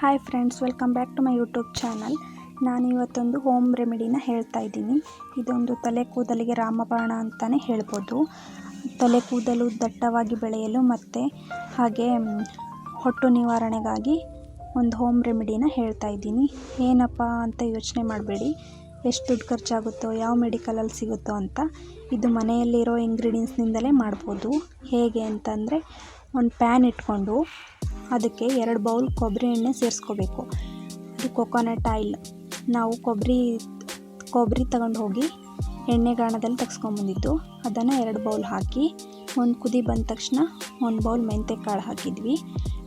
Hi friends welcome back to my YouTube channel ನಾನು ಇವತ್ತೊಂದು home ರೆಮಿಡಿನ ಹೇಳ್ತಾ ಇದ್ದೀನಿ. ಇದೊಂದು ತಲೆ ಕೂದಲಿಗೆ ರಾಮಬಾಣ ಅಂತಲೇ ಹೇಳ್ಬೋದು. ತಲೆ ಕೂದಲು ದಟ್ಟವಾಗಿ ಬೆಳೆಯಲು ಮತ್ತು ಹಾಗೆ ಹೊಟ್ಟು ನಿವಾರಣೆಗಾಗಿ ಒಂದು ಹೋಮ್ ರೆಮಿಡಿನ ಹೇಳ್ತಾ ಇದ್ದೀನಿ. ಏನಪ್ಪ ಅಂತ ಯೋಚನೆ ಮಾಡಬೇಡಿ. ಎಷ್ಟು ದುಡ್ಡು ಖರ್ಚಾಗುತ್ತೋ, ಯಾವ ಮೆಡಿಕಲಲ್ಲಿ ಸಿಗುತ್ತೋ ಅಂತ ಇದು ಮನೆಯಲ್ಲಿರೋ ಇಂಗ್ರೀಡಿಯೆಂಟ್ಸ್ನಿಂದಲೇ ಮಾಡ್ಬೋದು. ಹೇಗೆ ಅಂತಂದರೆ, ಒಂದು ಪ್ಯಾನ್ ಇಟ್ಕೊಂಡು ಅದಕ್ಕೆ ಎರಡು ಬೌಲ್ ಕೊಬ್ಬರಿ ಎಣ್ಣೆ ಸೇರಿಸ್ಕೋಬೇಕು. ಅದು ಕೊಕೊನಟ್ ಆಯಿಲ್ ನಾವು ಕೊಬ್ಬರಿ ಕೊಬ್ಬರಿ ತಗೊಂಡು ಹೋಗಿ ಎಣ್ಣೆ ಗಾಣದಲ್ಲಿ ತೆಗ್ಸ್ಕೊಂಬಂದಿದ್ದು ಅದನ್ನು ಎರಡು ಬೌಲ್ ಹಾಕಿ, ಒಂದು ಕುದಿ ಬಂದ ತಕ್ಷಣ ಒಂದು ಬೌಲ್ ಮೆಂತ್ಯಕಾಳು ಹಾಕಿದ್ವಿ.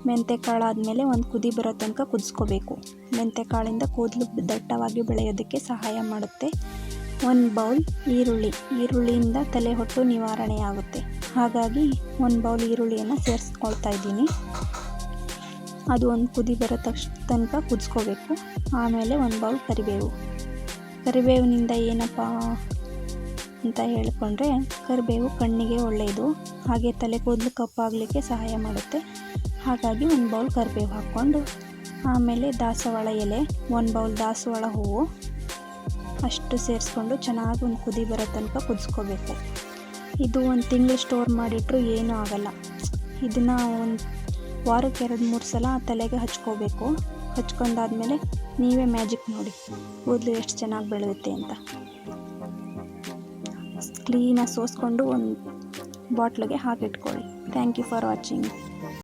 ಮೆಂತ್ಯಕಾಳು ಆದಮೇಲೆ ಒಂದು ಕುದಿ ಬರೋ ತನಕ ಕುದಿಸ್ಕೋಬೇಕು. ಮೆಂತ್ಯಕಾಳಿಂದ ಕೂದಲು ದಟ್ಟವಾಗಿ ಬೆಳೆಯೋದಕ್ಕೆ ಸಹಾಯ ಮಾಡುತ್ತೆ. ಒಂದು ಬೌಲ್ ಈರುಳ್ಳಿ. ಈರುಳ್ಳಿಯಿಂದ ತಲೆ ಹೊಟ್ಟು ನಿವಾರಣೆ ಆಗುತ್ತೆ ಹಾಗಾಗಿ ಒಂದು ಬೌಲ್ ಈರುಳ್ಳಿಯನ್ನು ಸೇರಿಸ್ಕೊಳ್ತಾ ಇದ್ದೀನಿ. ಅದು ಒಂದು ಕುದಿ ಬರೋ ತಕ್ಷ ತನಕ ಕುದಿಸ್ಕೋಬೇಕು. ಆಮೇಲೆ ಒಂದು ಬೌಲ್ ಕರಿಬೇವು. ಕರಿಬೇವಿನಿಂದ ಏನಪ್ಪ ಅಂತ ಹೇಳಿಕೊಂಡ್ರೆ ಕರಿಬೇವು ಕಣ್ಣಿಗೆ ಒಳ್ಳೆಯದು. ಹಾಗೆ ತಲೆ ಕೂದಲು ಕಪ್ಪಾಗಲಿಕ್ಕೆ ಸಹಾಯ ಮಾಡುತ್ತೆ. ಹಾಗಾಗಿ ಒಂದು ಬೌಲ್ ಕರಿಬೇವು ಹಾಕ್ಕೊಂಡು ಆಮೇಲೆ ದಾಸವಾಳ ಎಲೆ, ಒಂದು ಬೌಲ್ ದಾಸವಾಳ ಹೂವು ಅಷ್ಟು ಸೇರಿಸ್ಕೊಂಡು ಚೆನ್ನಾಗಿ ಒಂದು ಕುದಿ ಬರೋ ತನಕ ಕುದಿಸ್ಕೋಬೇಕು. ಇದು ಒಂದು ತಿಂಗಳು ಸ್ಟೋರ್ ಮಾಡಿಟ್ರು ಏನೂ ಆಗಲ್ಲ. ಇದನ್ನು ಒಂದು ವಾರಕ್ಕೆ ಎರಡು ಮೂರು ಸಲ ತಲೆಗೆ ಹಚ್ಕೋಬೇಕು. ಹಚ್ಕೊಂಡಾದ್ಮೇಲೆ ನೀವೇ ಮ್ಯಾಜಿಕ್ ನೋಡಿ. ಕೂದಲು ಎಷ್ಟು ಚೆನ್ನಾಗಿ ಬೆಳೆಯುತ್ತೆ ಅಂತ. ಕ್ಲೀನಾಗಿ ಸೋಸ್ಕೊಂಡು ಒಂದು ಬಾಟ್ಲಿಗೆ ಹಾಕಿಟ್ಕೊಳ್ಳಿ. Thank you for watching